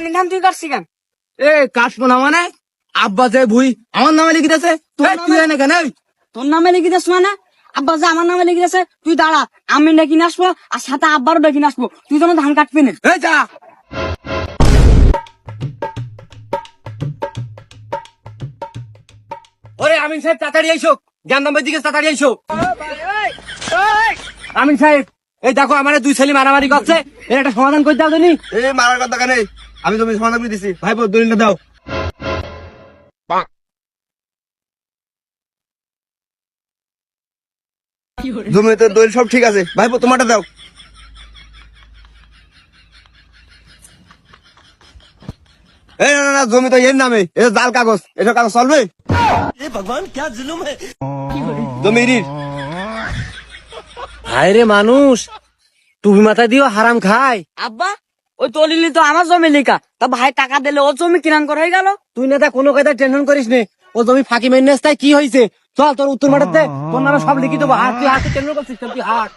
পানির নাম তুই কাটছি কেন এ কাটবো না মানে? আব্বা যে ভুই আমার নামে লিখে দিয়েছে। তুই এনে কেন? তোর নামে লিখে দিস মানে? আব্বা যে আমার নামে লিখে দিয়েছে তুই দাঁড়া আমি ডেকে নিয়ে আসব আর সাথে আব্বারও ডেকে নিয়ে আসব তুই যেন ধান কাটবি না। যা। ওরে আমিন সাহেব তাড়াতাড়ি আইসো। জ্ঞান নাম্বার দিকে তাড়াতাড়ি আইসো। আমিন সাহেব। এই দেখো আমার দুই ছেলে মারামারি করছে। এর একটা সমাধান করে দাও জানি এই মারার কথা কেন? আমি তুমি সমাধান করে দিছি। ভাই দলিলটা দাও। জমিতে দলিল সব ঠিক আছে। ভাই তোমারটা দাও। এই না না, জমি তো এর নামে। এটা জাল কাগজ। এটা কাগজ চলবে? জমি রির হায় রে মানুষ তুমি মাথা দিও হারাম খাই আব্বা ওই তলিলি তো আমার জমি লিখা। তা ভাই টাকা দিলে ও জমি কিরান করে হয়ে গেল? তুই না দেখ কোনো কথা টেনশন করিস নে। ও জমি ফাঁকি মেনে তাই কি হয়েছে? চল তোর উত্তর মাঠাতে তোর নামে সব লিখি দেবো। হাত তুই হাতে টেনশন করছিস তুই হাট।